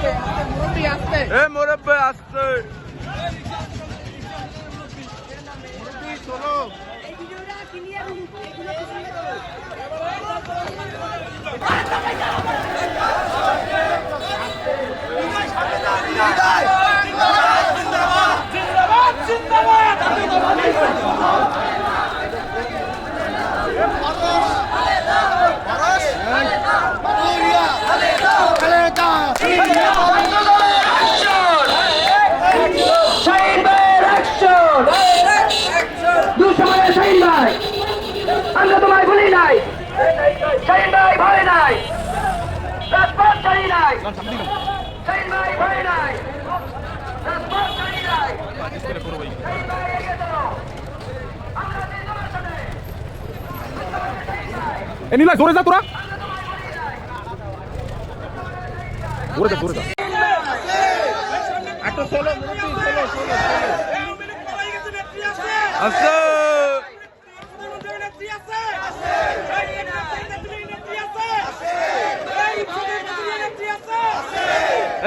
এ মোরব্বে আসছে। শাহিন ভাইয়ের অ্যাকশন দুঃসময়ে শাহিন ভাই আমরা তোমায় ভুলি নাই শাহিন ভাই ভয় নাই রাজপথ ছাড়ি নাই শাহিন ভাই ভয় নাই এ নীলা, জোরে যা তোরা। জোরে যা জোরে যা। একটা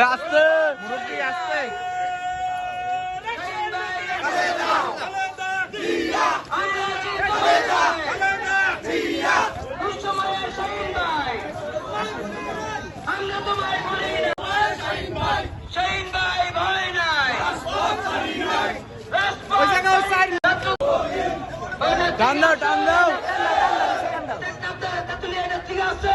ষোলো মুরব্বী শাহিন ভাই নাই নাই টান দাও টান দাও ঠিক আছে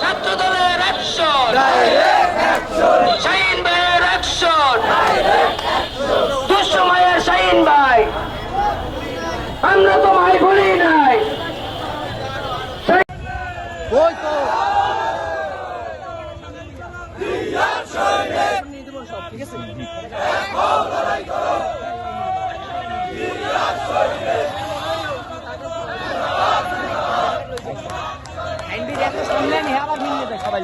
ছাত্র দলের অ্যাকশন শাহিন ভাইয়ের অ্যাকশন আমরা তোমায় ভুলি নাই ওই তো সবাই